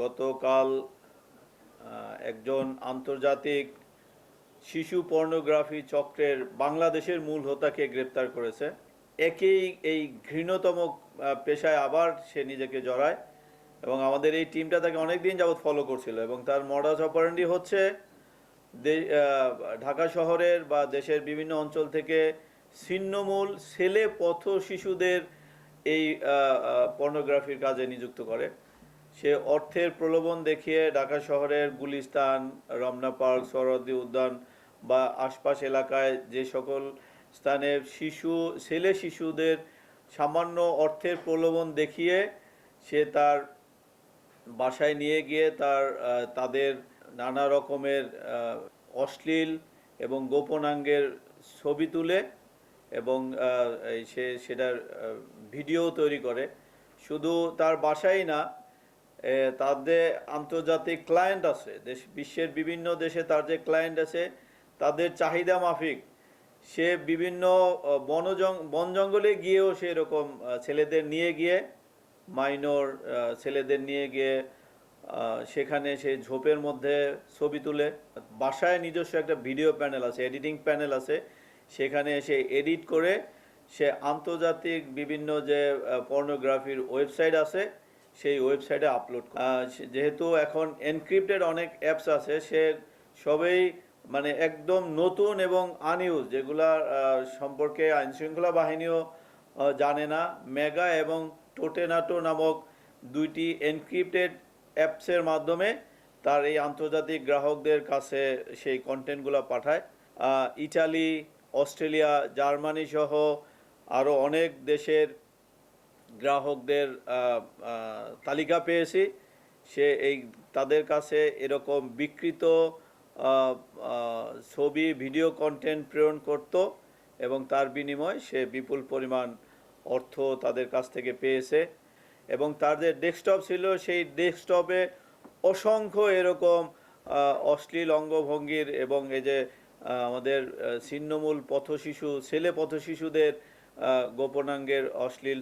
গতকাল একজন আন্তর্জাতিক শিশু পর্নোগ্রাফি চক্রের বাংলাদেশের মূল হোতাকে গ্রেপ্তার করেছে। একই এই ঘৃণতম পেশায় আবার সে নিজেকে জড়ায় এবং আমাদের এই টিমটা তাকে অনেক দিন যাবৎ ফলো করছিল এবং তার মডাস অপারেন্ডি হচ্ছে ঢাকা শহরের বা দেশের বিভিন্ন অঞ্চল থেকে ছিন্নমূল ছেলে পথ শিশুদের এই পর্নোগ্রাফির কাজে নিযুক্ত করে। সে অর্থের প্রলোভন দেখিয়ে ঢাকা শহরের গুলিস্তান, রমনা পার্ক সরদি উদ্যান বা আশপাশ এলাকায় যে সকল স্থানে শিশু, ছেলে শিশুদের সামান্য অর্থের প্রলোভন দেখিয়ে সে তার বাসায় নিয়ে গিয়ে তার তাদের নানা রকমের অশ্লীল এবং গোপনাঙ্গের ছবি তুলে এবং সে, সেটার ভিডিও তৈরি করে। শুধু তার বাসায় না তাদের আন্তর্জাতিক ক্লায়েন্ট আছে, দেশ, বিশ্বের বিভিন্ন দেশে তার যে ক্লায়েন্ট আছে, তাদের চাহিদা মাফিক। সে বিভিন্ন বনজং বন জঙ্গলে গিয়েও সে এরকম ছেলেদের নিয়ে গিয়ে মাইনর ছেলেদের নিয়ে গিয়ে সেখানে সে ঝোপের মধ্যে ছবি তুলে। বাসায় নিজস্ব একটা ভিডিও প্যানেল আছে এডিটিং প্যানেল আছে। সেখানে সে এডিট করে, সে আন্তর্জাতিক বিভিন্ন যে পর্নোগ্রাফির ওয়েবসাইট আছে সেই ওয়েবসাইটে আপলোড যেহেতু এখন এনক্রিপ্টেড অনেক অ্যাপস আছে, সে সবেই মানে একদম নতুন এবং আনইউজ যেগুলা সম্পর্কে আইনশৃঙ্খলা বাহিনীও জানে না। মেগা এবং টোটেনাটো নামক দুইটি এনক্রিপ্টেড অ্যাপসের মাধ্যমে তার এই আন্তর্জাতিক গ্রাহকদের কাছে সেই কন্টেন্টগুলো পাঠায়। ইটালি, অস্ট্রেলিয়া, জার্মানি সহ আরও অনেক দেশের গ্রাহকদের তালিকা পেয়েছি। সে এই, তাদের কাছে এরকম বিকৃত ছবি, ভিডিও কন্টেন্ট প্রেরণ করত এবং তার বিনিময়ে সে বিপুল পরিমাণ অর্থ তাদের কাছ থেকে পেয়েছে। এবং যে ডেস্কটপ ছিল, সেই ডেস্কটপে অসংখ্য এরকম অশ্লীল অঙ্গভঙ্গির এবং এই যে আমাদের ছিন্নমূল পথশিশু, ছেলে পথশিশুদের গোপনাঙ্গের অশ্লীল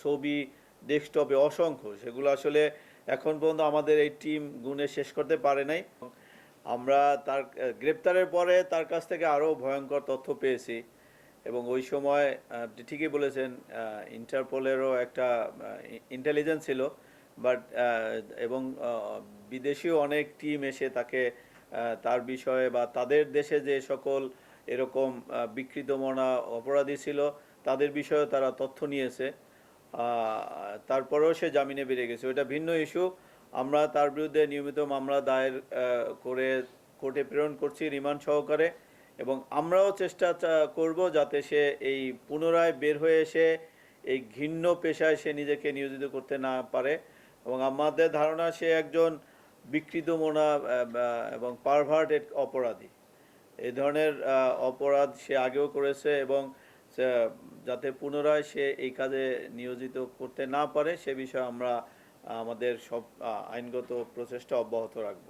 ছবি ডেস্কটপে অসংখ্য। সেগুলো আসলে এখন পর্যন্ত আমাদের এই টিম গুণে শেষ করতে পারে নাই। আমরা তার, গ্রেপ্তারের পরে তার কাছ থেকে আরও ভয়ঙ্কর তথ্য পেয়েছি। এবং ওই সময় ঠিকই বলেছেন ইন্টারপোলেরও একটা ইন্টেলিজেন্স ছিল। বাট এবং বিদেশিও অনেক টিম এসে তাকে তার বিষয়ে বা তাদের দেশে যে সকল এরকম বিকৃতমনা অপরাধী ছিল, তাদের বিষয়ে তারা তথ্য নিয়েছে। তারপরেও সে জামিনে বেরিয়ে গেছে। ওটা ভিন্ন ইস্যু আমরা তার বিরুদ্ধে নিয়মিত মামলা দায়ের করে কোর্টে প্রেরণ করছি রিমান্ড সহকারে এবং আমরাও চেষ্টা করব যাতে সে এই পুনরায় বের হয়ে এসে এই ঘিন্ন পেশায় সে নিজেকে নিয়োজিত করতে না পারে এবং আমাদের ধারণা সে একজন বিকৃত মোনা এবং পারভার্টেড অপরাধী। এই ধরনের অপরাধ সে আগেও করেছে এবং যাতে পুনরায় সে এই কাজে নিয়োজিত করতে না পারে, সে বিষয়ে আমরা আমাদের সব আইনগত প্রচেষ্টা অব্যাহত রাখব।